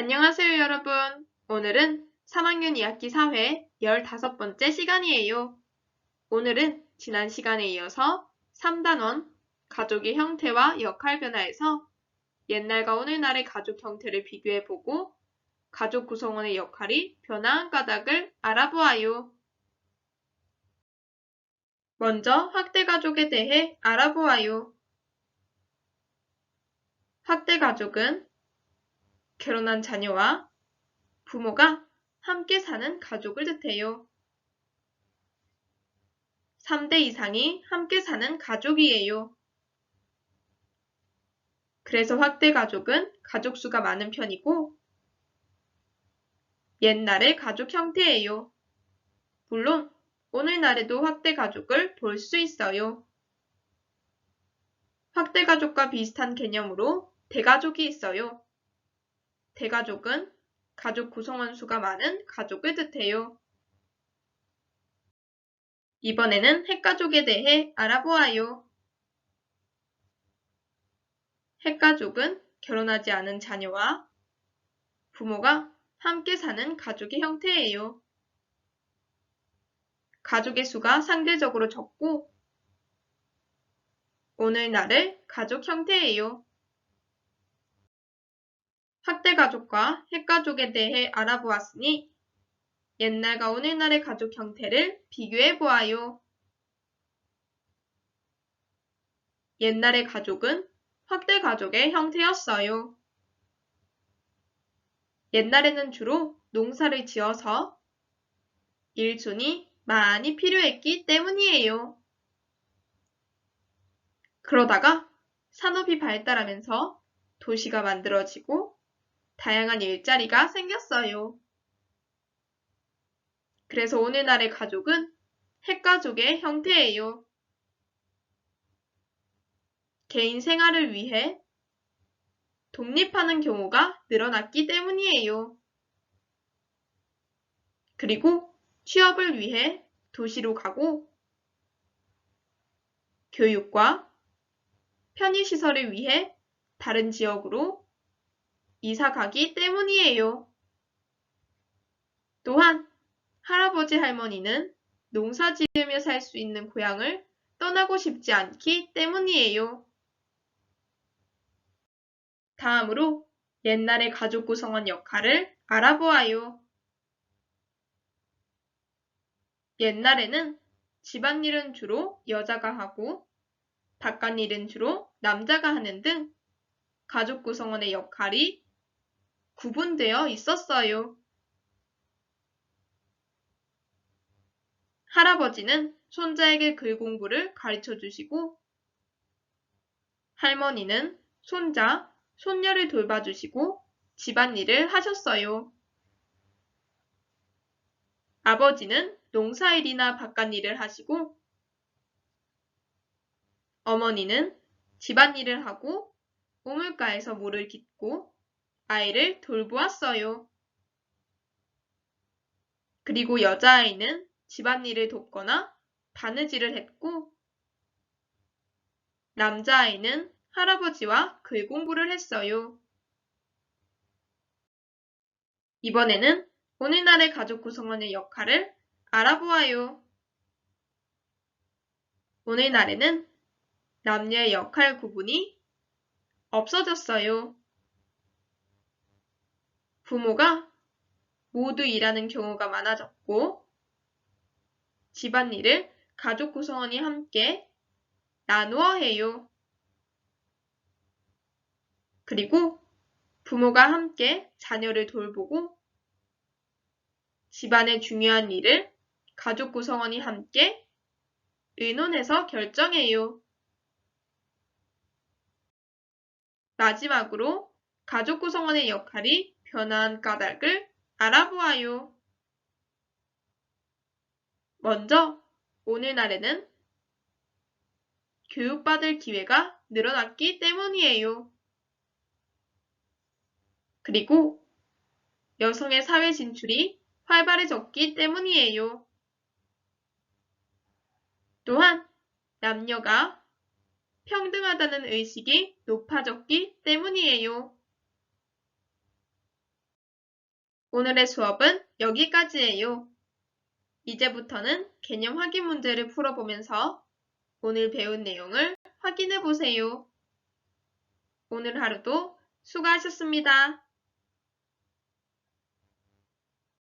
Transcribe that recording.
안녕하세요, 여러분. 오늘은 3학년 2학기 4회 15번째 시간이에요. 오늘은 지난 시간에 이어서 3단원 가족의 형태와 역할 변화에서 옛날과 오늘날의 가족 형태를 비교해보고 가족 구성원의 역할이 변화한 까닭을 알아보아요. 먼저 학대 가족에 대해 알아보아요. 학대 가족은 결혼한 자녀와 부모가 함께 사는 가족을 뜻해요. 3대 이상이 함께 사는 가족이에요. 그래서 확대 가족은 가족 수가 많은 편이고 옛날의 가족 형태예요. 물론 오늘날에도 확대 가족을 볼 수 있어요. 확대 가족과 비슷한 개념으로 대가족이 있어요. 대가족은 가족 구성원 수가 많은 가족을 뜻해요. 이번에는 핵가족에 대해 알아보아요. 핵가족은 결혼하지 않은 자녀와 부모가 함께 사는 가족의 형태예요. 가족의 수가 상대적으로 적고 오늘날의 가족 형태예요. 학대가족과 핵가족에 대해 알아보았으니 옛날과 오늘날의 가족 형태를 비교해 보아요. 옛날의 가족은 확대가족의 형태였어요. 옛날에는 주로 농사를 지어서 일손이 많이 필요했기 때문이에요. 그러다가 산업이 발달하면서 도시가 만들어지고 다양한 일자리가 생겼어요. 그래서 오늘날의 가족은 핵가족의 형태예요. 개인 생활을 위해 독립하는 경우가 늘어났기 때문이에요. 그리고 취업을 위해 도시로 가고 교육과 편의시설을 위해 다른 지역으로 이사 가기 때문이에요. 또한 할아버지 할머니는 농사 지으며 살 수 있는 고향을 떠나고 싶지 않기 때문이에요. 다음으로 옛날의 가족 구성원 역할을 알아보아요. 옛날에는 집안일은 주로 여자가 하고 바깥일은 주로 남자가 하는 등 가족 구성원의 역할이 구분되어 있었어요. 할아버지는 손자에게 글 공부를 가르쳐 주시고 할머니는 손자, 손녀를 돌봐주시고 집안일을 하셨어요. 아버지는 농사일이나 바깥일을 하시고 어머니는 집안일을 하고 우물가에서 물을 깃고 아이를 돌보았어요. 그리고 여자아이는 집안일을 돕거나 바느질을 했고 남자아이는 할아버지와 글 공부를 했어요. 이번에는 오늘날의 가족 구성원의 역할을 알아보아요. 오늘날에는 남녀의 역할 구분이 없어졌어요. 부모가 모두 일하는 경우가 많아졌고 집안일을 가족 구성원이 함께 나누어 해요. 그리고 부모가 함께 자녀를 돌보고 집안의 중요한 일을 가족 구성원이 함께 의논해서 결정해요. 마지막으로 가족 구성원의 역할이 변화한 까닭을 알아보아요. 먼저 오늘날에는 교육받을 기회가 늘어났기 때문이에요. 그리고 여성의 사회 진출이 활발해졌기 때문이에요. 또한 남녀가 평등하다는 의식이 높아졌기 때문이에요. 오늘의 수업은 여기까지예요. 이제부터는 개념 확인 문제를 풀어보면서 오늘 배운 내용을 확인해 보세요. 오늘 하루도 수고하셨습니다.